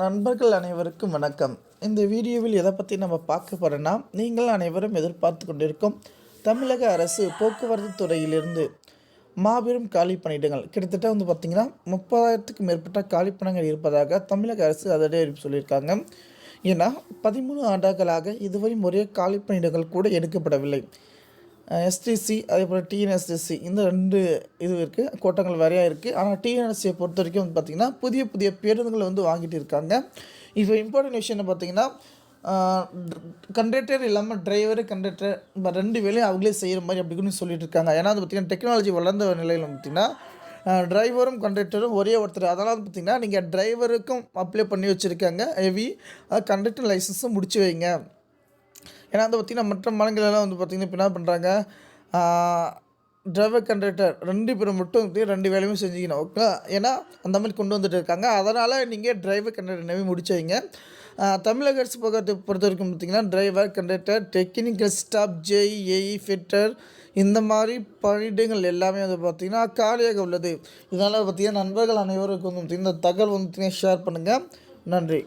நண்பர்கள் அனைவருக்கும் வணக்கம். இந்த வீடியோவில் எதை பற்றி நம்ம பார்க்க போகிறோன்னா நீங்கள் அனைவரும் எதிர்பார்த்து கொண்டிருக்கும் தமிழக அரசு போக்குவரத்து துறையிலிருந்து மாபெரும் காலி பணியிடங்கள். கிட்டத்தட்ட வந்து பார்த்திங்கன்னா முப்பதாயிரத்துக்கும் மேற்பட்ட காலி பணங்கள் இருப்பதாக தமிழக அரசு அதே அறிவிப்பு சொல்லியிருக்காங்க. ஏன்னா பதிமூணு ஆண்டுகளாக இதுவரை ஒரே காலி பணியிடங்கள் கூட எடுக்கப்படவில்லை. எஸ்டிசி அதே போல் டிஎன்எஸ்டிசி இந்த ரெண்டு இது இருக்குது கோட்டங்கள் வரையாக இருக்குது ஆனால் டிஎன்எஸ்சியை பொறுத்த வரைக்கும் வந்து பார்த்திங்கன்னா புதிய புதிய பேருந்துகளை வந்து வாங்கிட்டு இருக்காங்க. இப்போ இம்பார்ட்டன்ட் விஷயம் என்ன பார்த்தீங்கன்னா கண்டக்டர் இல்லாமல் டிரைவரு கண்டக்டர் ரெண்டு வேலையும் அவங்களே செய்கிற மாதிரி அப்படின்னு சொல்லிட்டு இருக்காங்க. ஏன்னா வந்து பார்த்திங்கன்னா டெக்னாலஜி வளர்ந்த நிலையில் பார்த்திங்கன்னா டிரைவரும் கண்டக்டரும் ஒரே ஒருத்தர். அதனால் வந்து பார்த்திங்கன்னா நீங்கள் டிரைவருக்கும் அப்ளை பண்ணி வச்சுருக்காங்க. ஹெவி கண்டக்டர் லைசன்ஸும் முடிச்சு வைங்க. ஏன்னா வந்து பார்த்திங்கன்னா மற்ற மாநிலங்களெல்லாம் வந்து பார்த்திங்கன்னா இப்போ என்ன பண்ணுறாங்க டிரைவர் கண்டக்டர் ரெண்டு பேரும் மட்டும் வந்து ரெண்டு வேலையுமே செஞ்சுக்கணும். ஓகே ஏன்னா அந்த மாதிரி கொண்டு வந்துட்டு இருக்காங்க. அதனால் நீங்கள் டிரைவர் கண்டக்டர் நம்பி தமிழக அரசு போக்குவரத்து பொறுத்த வரைக்கும் பார்த்திங்கன்னா driver conductor technical staff JE AE fitter இந்த மாதிரி பணியிடங்கள் எல்லாமே வந்து பார்த்திங்கன்னா காலியாக உள்ளது. இதனால் பார்த்திங்கன்னா நண்பர்கள் அனைவருக்கும் வந்து இந்த தகவல் வந்து ஷேர் பண்ணுங்கள் நன்றி.